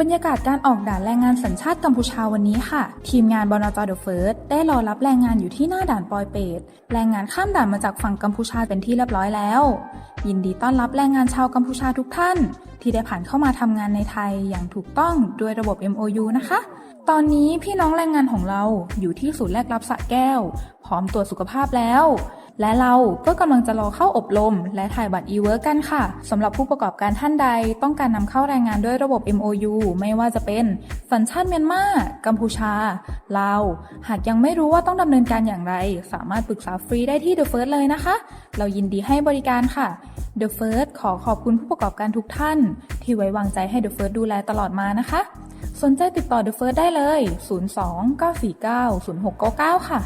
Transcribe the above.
บรรยากาศการออกด่านแรงงานสัญชาติกัมพูชาวันนี้ค่ะ ทีมงานบนจเดอะเฟิร์สได้รอรับแรงงานอยู่ที่หน้าด่านปอยเปตแรงงานข้ามด่านมาจากฝั่งกัมพูชาเป็นที่เรียบร้อยแล้ว ยินดีต้อนรับแรงงานชาวกัมพูชาทุกท่าน ที่ได้ผ่านเข้ามาทำงานในไทยอย่างถูกต้องด้วยระบบ MOU นะคะ ตอนนี้พี่น้องแรงงานของเราอยู่ที่ศูนย์แลกรับสระแก้ว พร้อมตรวจสุขภาพแล้ว และเราก็กำลังจะรอเข้าอบรม และถ่ายบัตร e-work กันค่ะสำหรับผู้ประกอบการท่านใด ต้องการนำเข้าแรงงานด้วยระบบ MOU ไม่ว่าจะเป็น สัญชาติเมียนมา กัมพูชา ลาว หากยังไม่รู้ว่าต้องดำเนินการอย่างไร สามารถปรึกษาฟรีได้ที่ The First เลยนะคะ เรายินดีให้บริการค่ะ The First ขอขอบคุณผู้ประกอบการทุกท่าน ที่ไว้วางใจให้ The First ดูแลตลอดมานะคะ สนใจติดต่อ The First ได้เลย 02 949 0699 ค่ะ